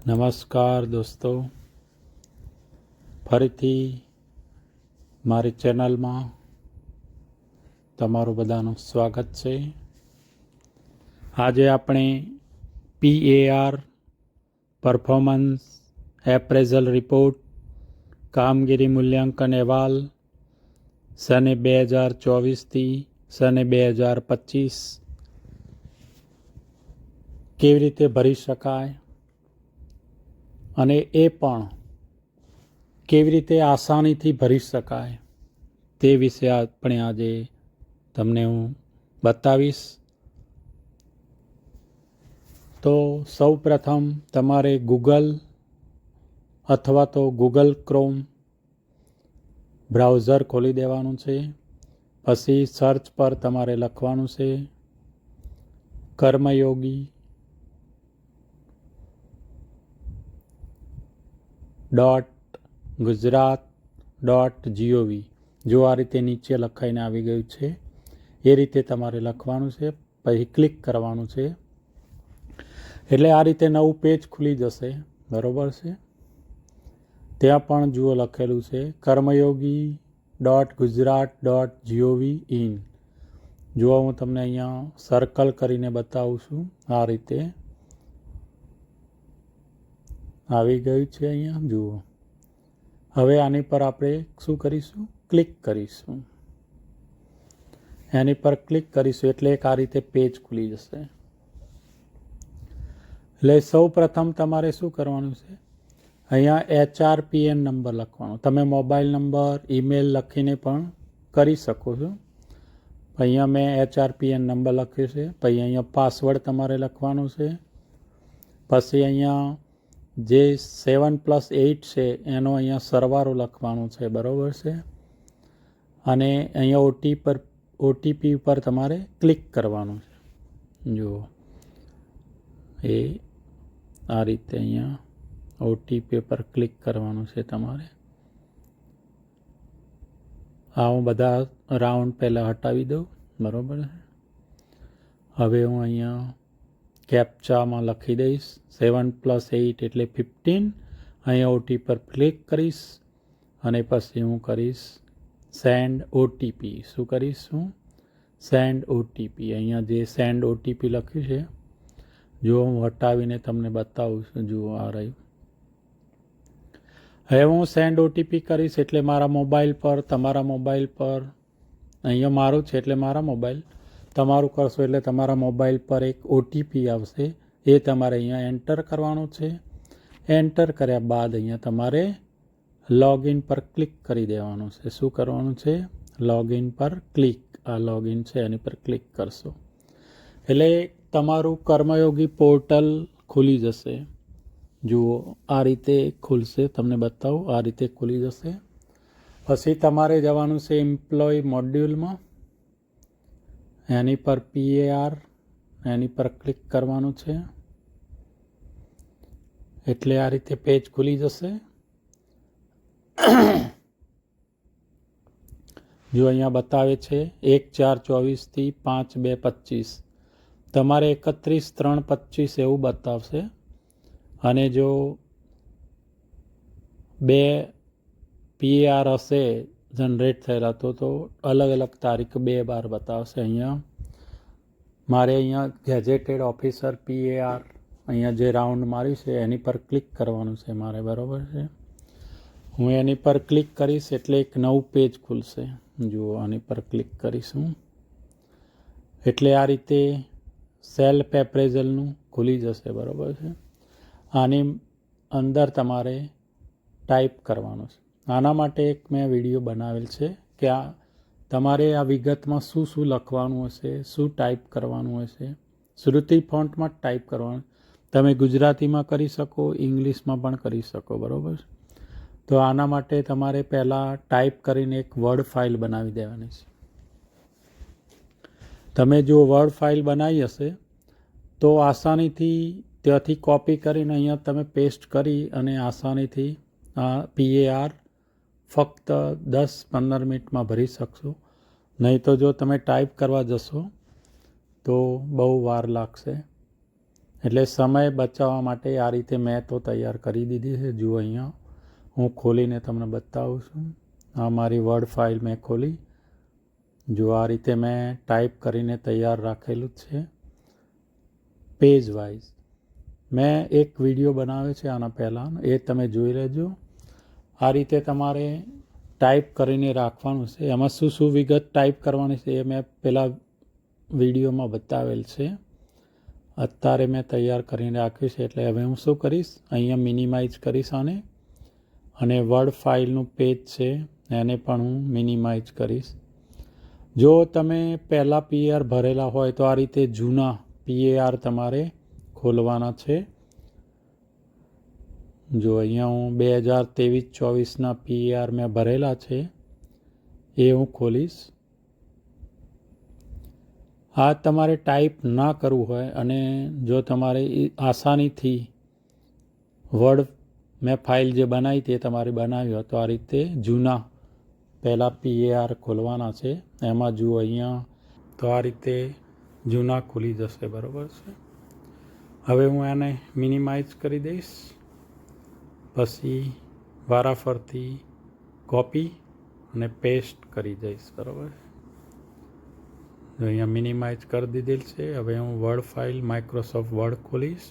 નમસ્કાર દોસ્તો. ફરીથી મારી ચેનલમાં તમારું બધાનું સ્વાગત છે. આજે આપણે પીએઆર પરફોર્મન્સ એપ્રેઝલ રિપોર્ટ કામગીરી મૂલ્યાંકન અહેવાલ, સને બે હજાર ચોવીસથી સને બે હજાર પચીસ કેવી રીતે ભરી શકાય અને એ પણ કેવી રીતે આસાનીથી ભરી શકાય તે વિશે આપણે આજે તમને હું બતાવીશ. તો સૌ પ્રથમ તમારે ગૂગલ અથવા તો ગૂગલ ક્રોમ બ્રાઉઝર ખોલી દેવાનું છે. પછી સર્ચ પર તમારે લખવાનું છે Karmayogi dot Gujarat dot G O V જો આ રીતે નીચે લખાઈને આવી ગયું છે, એ રીતે તમારે લખવાનું છે. પછી ક્લિક કરવાનું છે. એટલે આ રીતે નવું પેજ ખુલી જશે. બરાબર છે? ત્યાં પણ જુઓ લખેલું છે, Karmayogi dot Gujarat dot G O V in જુઓ હું તમને અહીંયા સર્કલ કરીને બતાવું છું આ રીતે. આવી ગયું છે અહીંયા? જુઓ. હવે આની પર આપણે શું કરીશું? ક્લિક કરીશું. એની પર ક્લિક કરીશું એટલે એક આ રીતે પેજ ખુલી જશે. એટલે સૌ પ્રથમ તમારે શું કરવાનું છે? અહીંયા એચઆરપીએન નંબર લખવાનો. તમે મોબાઈલ નંબર, ઈમેલ લખીને પણ કરી શકો છો. અહીંયા મેં એચઆરપીએન નંબર લખ્યો છે. પછી અહીંયા પાસવર્ડ તમારે લખવાનો છે. પછી અહીંયા જે સેવન પ્લસ એઇટ છે, એનો અહીંયા સરવારો લખવાનો છે, બરાબર છે? અને અહીંયા ઓટી પર ઓટીપી ઉપર તમારે ક્લિક કરવાનું છે. જુઓ. એ આ રીતે અહીંયા ઓટીપી પર ક્લિક કરવાનું છે તમારે. આ હું બધા રાઉન્ડ પહેલાં હટાવી દઉં, બરાબર છે? હવે હું અહીંયા કેપ્ચામાં લખી દઈશ. સેવન પ્લસ એઇટ એટલે ફિફ્ટીન અહીંયા ઓટી પર ક્લિક કરીશ. અને પછી હું કરીશ સેન્ડ ઓટીપી શું કરીશ હું? સેન્ડ ઓટીપી અહીંયા જે સેન્ડ ઓટીપી લખ્યું છે, જો હું હટાવીને તમને બતાવું છું, જુઓ આ રહ્યું. હવે હું સેન્ડ ઓટીપી કરીશ એટલે મારા મોબાઈલ પર, તમારા મોબાઈલ પર. અહીંયા મારું છે એટલે મારા મોબાઈલ તમારું કરશો એટલે તમારા મોબાઈલ પર એક ઓટીપી આવશે. એ તમારે અહીંયા એન્ટર કરવાનું છે. એન્ટર કર્યા બાદ અહીંયા તમારે લોગિન પર ક્લિક કરી દેવાનું છે. શું કરવાનું છે? લોગિન પર ક્લિક આ લોગિન છે, એની પર ક્લિક કરશો. એટલે તમારું કર્મયોગી પોર્ટલ ખુલી જશે. જુઓ, આ રીતે ખુલશે. તમને બતાવું, આ રીતે ખુલી જશે. પછી તમારે જવાનું છે એમ્પ્લોય મોડ્યુલમાં એની પર પીએઆર એની પર ક્લિક કરવાનું છે. એટલે આ રીતે પેજ ખુલી જશે. જો અહીંયા બતાવે છે એક ચાર ચોવીસથી પાંચ બે પચીસ. તમારે એકત્રીસ ત્રણ પચીસ એવું બતાવશે. અને જો બે પીએઆર હશે જનરેટ થયેલા હતો તો અલગ અલગ તારીખ બે બાર બતાવશે અહીંયા. મારે અહીંયા ગેજેટેડ ઓફિસર પીએઆર અહીંયા જે રાઉન્ડ માર્યું છે એની પર ક્લિક કરવાનું છે મારે, બરાબર છે? હું એની પર ક્લિક કરીશ એટલે એક નવું પેજ ખુલશે. જુઓ, આની પર ક્લિક કરીશ હું. એટલે આ રીતે સેલ્ફ એપ્રેઝલનું ખુલી જશે, બરાબર છે? આની અંદર તમારે ટાઈપ કરવાનું છે. આના માટે એક મેં વીડિયો બનાવેલ છે કે આ તમારે આ વિગતમાં શું શું લખવાનું હશે, શું ટાઈપ કરવાનું હશે. શ્રુતિ ફોન્ટમાં ટાઈપ કરવાનું. તમે ગુજરાતીમાં કરી શકો, ઇંગ્લિશમાં પણ કરી શકો, બરાબર? તો આના માટે તમારે પહેલાં ટાઈપ કરીને એક વર્ડ ફાઇલ બનાવી દેવાની છે. તમે જો વર્ડ ફાઇલ બનાવી હશે, તો આસાનીથી ત્યાંથી કોપી કરીને અહીંયા તમે પેસ્ટ કરી અને આસાનીથી પીએઆર ફક્ત દસ પંદર મિનિટમાં ભરી શકશો. નહીં તો જો તમે ટાઈપ કરવા જશો, તો બહુ વાર લાગશે. એટલે સમય બચાવવા માટે આ રીતે મેં તો તૈયાર કરી દીધી છે. જુઓ અહીંયા, હું ખોલીને તમને બતાવું છું. આ મારી વર્ડ ફાઇલ મેં ખોલી. જો આ રીતે મેં ટાઈપ કરીને તૈયાર રાખેલું જ છે. પેજ વાઇઝ મેં એક વીડિયો બનાવ્યો છે આના પહેલાં એ તમે જોઈ લેજો. આ રીતે તમારે ટાઈપ કરીને રાખવાનું છે. એમાં શું શું વિગત ટાઈપ કરવાની છે એ મેં પહેલાં વિડીયોમાં બતાવેલ છે. અત્યારે મેં તૈયાર કરીને રાખ્યું છે એટલે હવે હું શું કરીશ? અહીંયા મિનિમાઇઝ કરીશ આને. અને વર્ડ ફાઇલનું પેજ છે એને પણ હું મિનિમાઇઝ કરીશ. જો તમે પહેલાં પીઆર ભરેલા હોય તો આ રીતે જૂના પીએઆર તમારે ખોલવાના છે. જો અહીંયા હું બે હજાર ત્રેવીસ ચોવીસના પીઆર મેં ભરેલા છે, એ હું ખોલીશ. આ તમારે ટાઈપ ના કરવું હોય અને જો તમારે આસાનીથી વર્ડ મેં ફાઇલ જે બનાવી તે તમારે બનાવી હોય તો આ રીતે જૂના પહેલાં પીએઆર ખોલવાના છે. એમાં જુઓ અહીંયા તો આ રીતે જૂના ખુલી જશે, બરાબર છે. હવે હું એને મિનિમાઇઝ કરી દઈશ. પછી વારાફરતી કોપી અને પેસ્ટ કરી દઈશ, બરાબર? અહીંયા મિનિમાઇઝ કરી દીધેલ છે, હવે હું વર્ડ ફાઇલ માઇક્રોસોફ્ટ વર્ડ ખોલીશ.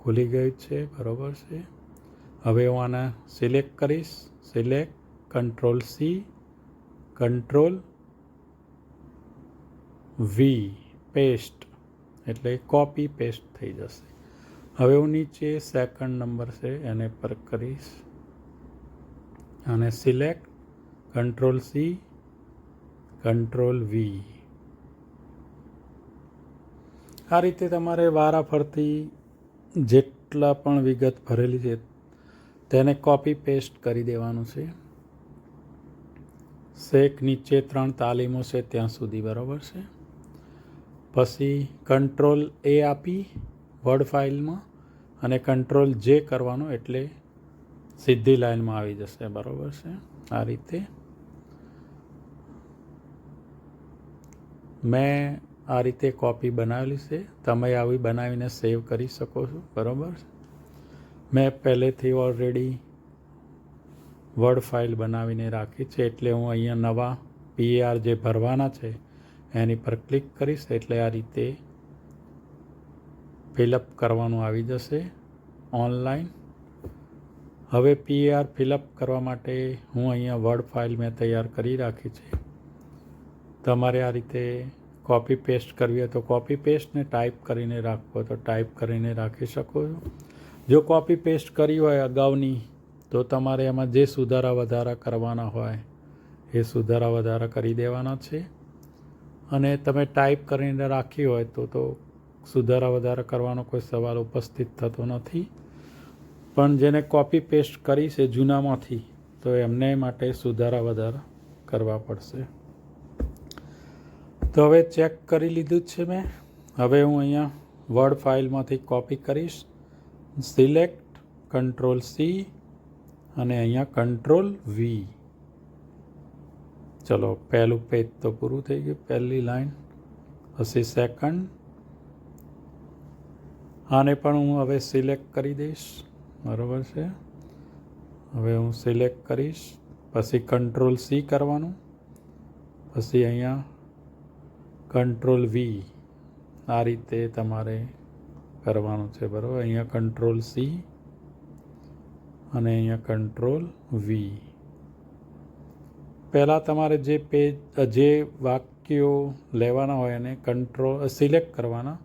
ખુલી ગઈ છે, બરાબર છે? હવે હું આને સિલેક્ટ કરીશ. Select control C control V paste એટલે કોપી પેસ્ટ થઈ જશે. હવે હું નીચે સેકન્ડ નંબર છે, એને પર કરીશ. અને select control C control V આ રીતે તમારે વારાફરતી જેટલા પણ વિગત ભરેલી છે, તેને કોપી પેસ્ટ કરી દેવાનું છે. શેક નીચે ત્રણ તાલીમો છે, ત્યાં સુધી બરાબર છે. પછી કંટ્રોલ એ આપી વર્ડ ફાઇલમાં અને કંટ્રોલ જે કરવાનું એટલે સીધી લાઈનમાં આવી જશે, બરાબર છે? આ રીતે. મેં આ રીતે કોપી બનાવેલી છે. તમે આવી બનાવીને સેવ કરી શકો છો, બરાબર મેં પહેલેથી ઓલરેડી વર્ડ ફાઇલ બનાવીને રાખી છે, એટલે હું અહીંયા નવા પીઆર જે ભરવાના છે, એની પર ક્લિક કરીશ, એટલે આ રીતે ફિલઅપ કરવાનું આવી જશે ઓનલાઈન. હવે પીઆર ફિલઅપ કરવા માટે હું અહીંયા વર્ડ ફાઇલ મેં તૈયાર કરી રાખી છે. તમારે આ રીતે કોપી પેસ્ટ કરવી હોય તો કોપી પેસ્ટને ટાઈપ કરીને રાખવો તો ટાઈપ કરીને રાખી શકો છો. જો કોપી પેસ્ટ કરી હોય અગાઉની, તો તમારે એમાં જે સુધારા વધારા કરવાના હોય એ સુધારા વધારા કરી દેવાના છે. અને તમે ટાઈપ કરીને રાખી હોય તો તો સુધારા વધારા કરવાનો કોઈ સવાલ ઉપસ્થિત થતો નથી. પણ જેને કોપી પેસ્ટ કરી છે જૂનામાંથી, તો એમને માટે સુધારા વધારા કરવા પડશે. તો હવે ચેક કરી લીધું છે મેં. હવે હું અહીંયા વર્ડ ફાઇલમાંથી કોપી કરીશ. સિલેક્ટ કંટ્રોલ સી અને અહીંયા કંટ્રોલ વી ચલો, પહેલું પેજ તો પૂરું થઈ ગયું. પહેલી લાઈન પછી સેકન્ડ આને પણ હું હવે સિલેક્ટ કરી દઈશ. બરાબર છે? હવે હું સિલેક્ટ કરીશ. પછી કંટ્રોલ સી કરવાનું. પછી અહીંયા કંટ્રોલ વી આ રીતે તમારે કરવાનું છે. બરાબર? અહીંયા કંટ્રોલ સી અને અહીંયા કંટ્રોલ વી પહેલાં તમારે જે પેજ જે વાક્યો લેવાના હોય એને કંટ્રોલ સિલેક્ટ કરવાના.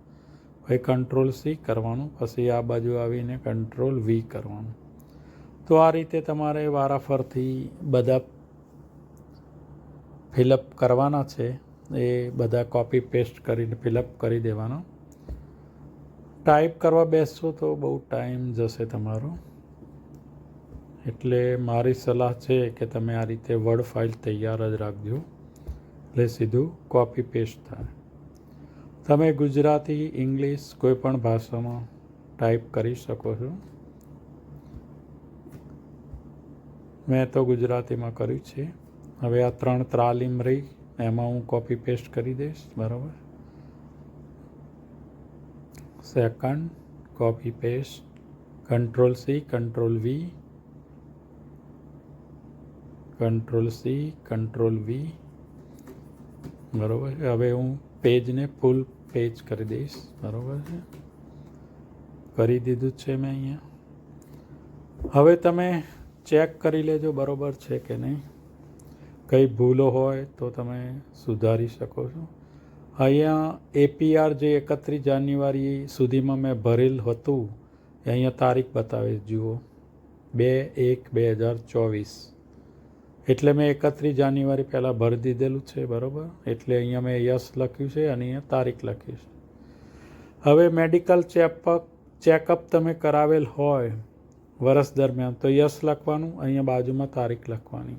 પછી કંટ્રોલ સી કરવાનું, પછી આ બાજુ આવીને કંટ્રોલ વી કરવાનું. તો આ રીતે તમારે વારાફરથી બધા ફિલઅપ કરવાના છે. એ બધા કોપી પેસ્ટ કરીને ફિલઅપ કરી દેવાનો. ટાઈપ કરવા બેસશો તો બહુ ટાઈમ જશે તમારો. એટલે મારી સલાહ છે કે તમે આ રીતે વર્ડ ફાઇલ તૈયાર જ રાખજો. એટલે સીધું કોપી પેસ્ટ થાય. તમે ગુજરાતી, ઇંગ્લિશ કોઈપણ ભાષામાં ટાઈપ કરી શકો છો? મેં તો ગુજરાતીમાં કર્યું છે. હવે આ ત્રણ ત્રાલીમ રહી, એમાં હું કોપી પેસ્ટ કરી દઈશ, બરાબર? Second copy paste control C control V control C control V બરાબર? હવે હું પેજને ફૂલ પેજ કરી દઈશ. બરાબર છે? કરી દીધું છે મેં અહીંયા. હવે તમે ચેક કરી લેજો બરાબર છે કે નહીં. કંઈ ભૂલો હોય તો તમે સુધારી શકો છો. અહીંયા એપીઆર જે એકત્રીસ જાન્યુઆરી સુધીમાં મેં ભરેલ હતું, એ અહીંયા તારીખ બતાવે જુઓ. બે એક બે હજાર ચોવીસ. એટલે મેં એકત્રીસ જાન્યુઆરી પહેલાં ભરી દીધેલું છે, બરાબર? એટલે અહીંયા મેં યસ લખ્યું છે અને અહીંયા તારીખ લખી છે. હવે મેડિકલ ચેકઅપ ચેકઅપ તમે કરાવેલ હોય વર્ષ દરમિયાન, તો યસ લખવાનું, અહીંયા બાજુમાં તારીખ લખવાની.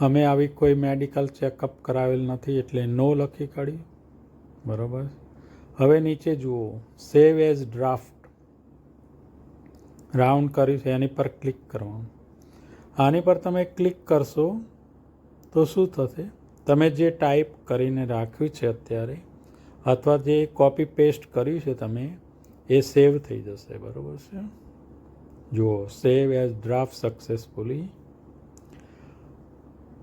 અમે આવી કોઈ મેડિકલ ચેકઅપ કરાવેલ નથી, એટલે નો લખી કાઢી, બરાબર? હવે નીચે જુઓ, સેવ એઝ ડ્રાફ્ટ. રાઉન્ડ કર્યું છે, એની પર ક્લિક કરવાનું. આની પર તમે ક્લિક કરશો તો શું થશે? તમે જે ટાઈપ કરીને રાખ્યું છે અત્યારે, અથવા જે કોપી પેસ્ટ કર્યું છે તમે, એ સેવ થઈ જશે, બરાબર છે? જુઓ સેવ એઝ ડ્રાફ્ટ સક્સેસફુલી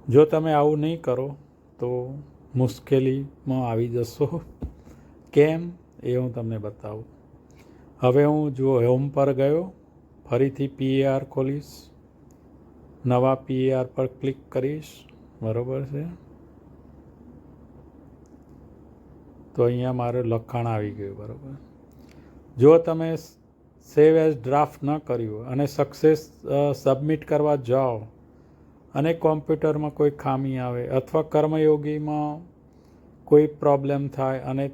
જો તમે આવું નહીં કરો, તો મુશ્કેલીમાં આવી જશો. કેમ? એ હું તમને બતાવું. હવે હું જુઓ હોમ પર ગયો, ફરીથી પીએઆર ખોલીશ. નવા પીએઆર પર ક્લિક કરીશ. બરાબર છે? તો અહીંયા મારું લખાણ આવી ગયું, બરાબર. જો તમે સેવ એઝ ડ્રાફ્ટ ન કર્યું અને સક્સેસ સબમિટ કરવા જાઓ અને કોમ્પ્યુટરમાં કોઈ ખામી આવે અથવા કર્મયોગીમાં કોઈ પ્રોબ્લેમ થાય અને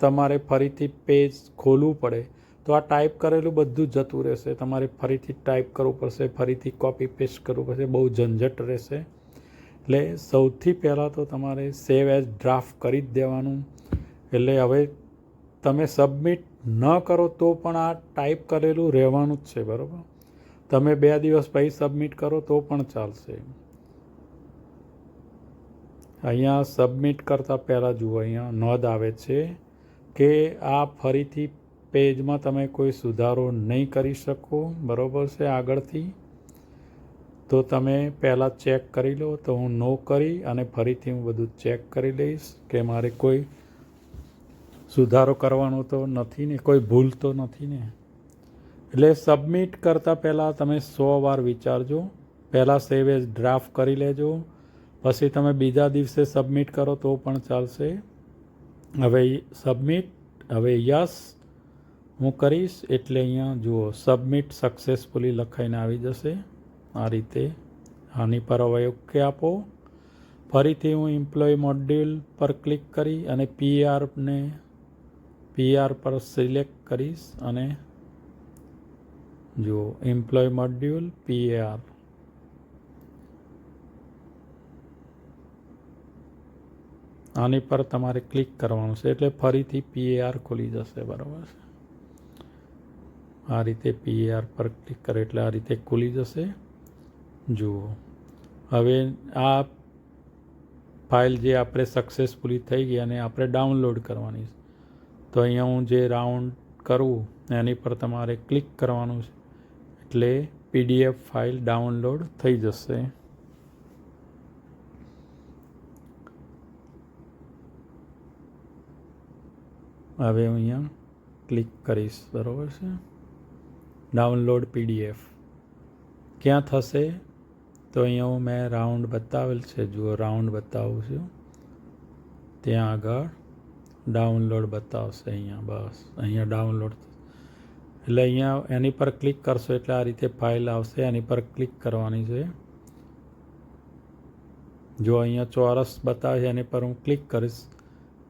તમારે ફરીથી પેજ ખોલવું પડે તો આ ટાઈપ કરેલું બધું જતું રહેશે. તમારે ફરીથી ટાઈપ કરવું પડશે, ફરીથી કોપી પેસ્ટ કરવું પડશે, બહુ ઝંઝટ રહેશે. એટલે સૌથી પહેલાં તો તમારે સેવ એઝ ડ્રાફ્ટ કરી જ દેવાનું. એટલે હવે તમે સબમિટ ન કરો તો પણ આ ટાઈપ કરેલું રહેવાનું જ છે, બરાબર? તમે બે દિવસ પછી સબમિટ કરો તો પણ ચાલશે. અહીંયા સબમિટ કરતાં પહેલાં જુઓ, અહીંયા નોંધ આવે છે કે આ ફરીથી પેજમાં તમે કોઈ સુધારો નહીં કરી શકો, બરાબર છે આગળથી? તો તમે પહેલાં ચેક કરી લો, તો હું નો કરી અને ફરીથી હું બધું ચેક કરી લઈશ કે મારે કોઈ સુધારો કરવાનો તો નથી ને, કોઈ ભૂલ તો નથી ને. એટલે સબમિટ કરતાં પહેલાં તમે સો વાર વિચારજો. પહેલાં સેવ એઝ ડ્રાફ્ટ કરી લેજો. પછી તમે બીજા દિવસે સબમિટ કરો તો પણ ચાલશે. હવે સબમિટ, હવે યસ હું કરીશ એટલે અહીંયા જુઓ સબમિટ સક્સેસફુલી લખાઈને આવી જશે. આ રીતે આની પર હવે ઓકે આપો. ફરીથી હું એમ્પ્લોય મોડ્યુલ પર ક્લિક કરી અને પીઆરને પીઆર પર સિલેક્ટ કરીશ અને જુઓ એમ્પ્લોય મોડ્યુલ પીએઆર આની પર તમારે ક્લિક કરવાનું છે એટલે ફરીથી પીએઆર ખુલી જશે બરાબર. છે આ રીતે પીએઆર પર ક્લિક કરે એટલે આ રીતે ખુલી જશે. જુઓ. હવે આ ફાઇલ જે આપણે સક્સેસફુલી થઈ ગઈ અને આપણે ડાઉનલોડ કરવાની છે. તો અહીંયા હું જે રાઉન્ડ કરું, એની પર તમારે ક્લિક કરવાનું છે. એટલે પીડીએફ ફાઇલ ડાઉનલોડ થઈ જશે. હવે હું અહીંયા ક્લિક કરીશ. બરાબર છે? Download PDF. ક્યાં થશે? તો અહીંયા હું મેં રાઉન્ડ બતાવેલ છે. જુઓ, રાઉન્ડ બતાવું છું. ત્યાં આગળ ડાઉનલોડ બતાવશે અહીંયા. બસ, અહીંયા ડાઉનલોડ. એટલે અહીંયા એની પર ક્લિક કરશો એટલે આ રીતે ફાઇલ આવશે. એની પર ક્લિક કરવાની છે. જો અહીંયા ચોરસ બતાવે છે, એની પર હું ક્લિક કરીશ.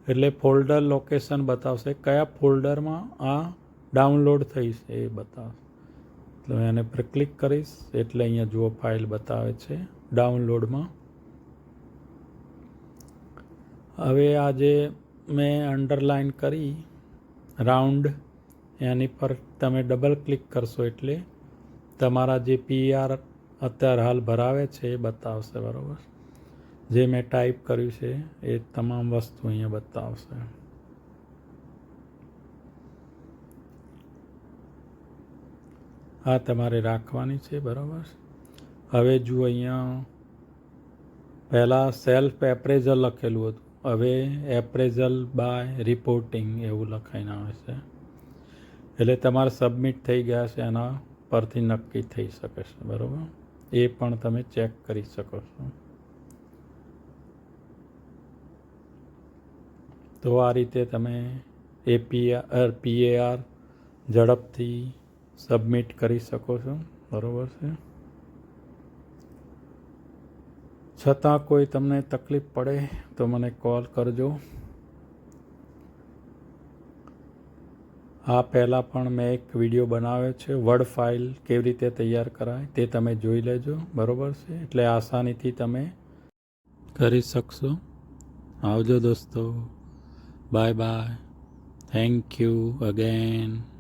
એટલે ફોલ્ડર લોકેશન બતાવશે. કયા ફોલ્ડરમાં આ ડાઉનલોડ થઈ છે એ બતાવશે. એટલે હું એને પર ક્લિક કરીશ, એટલે અહીંયા જુઓ ફાઇલ બતાવે છે ડાઉનલોડમાં હવે આજે મેં અંડરલાઇન કરી રાઉન્ડ એની પર તમે ડબલ ક્લિક કરશો એટલે તમારા જે પીઆર અત્યારે હાલ ભરાવે છે એ બતાવશે, બરાબર? જે મેં ટાઈપ કર્યું છે એ તમામ વસ્તુ અહીંયા બતાવશે. આ તમારે રાખવાની છે, બરાબર. હવે જુઓ અહીંયા, પહેલાં સેલ્ફ એપ્રેઝલ લખેલું હતું. હવે એપ્રેઝલ બાય રિપોર્ટિંગ એવું લખાઈને આવે છે. એટલે તમારે સબમિટ થઈ ગયા છે, એના પરથી નક્કી થઈ શકે છે, બરાબર. એ પણ તમે ચેક કરી શકો છો. તો આ રીતે તમે એપીઆર પીએઆર ઝડપથી સબમિટ કરી શકો છો. બરાબર છે? છતાં કોઈ તમને તકલીફ પડે તો મને કોલ કરજો. આ પહેલાં પણ મેં એક વીડિયો બનાવ્યો છે. વર્ડ ફાઇલ કેવી રીતે તૈયાર કરાય તે તમે જોઈ લેજો. બરાબર છે? એટલે આસાનીથી તમે કરી શકશો. આવજો દોસ્તો. Bye bye thank you again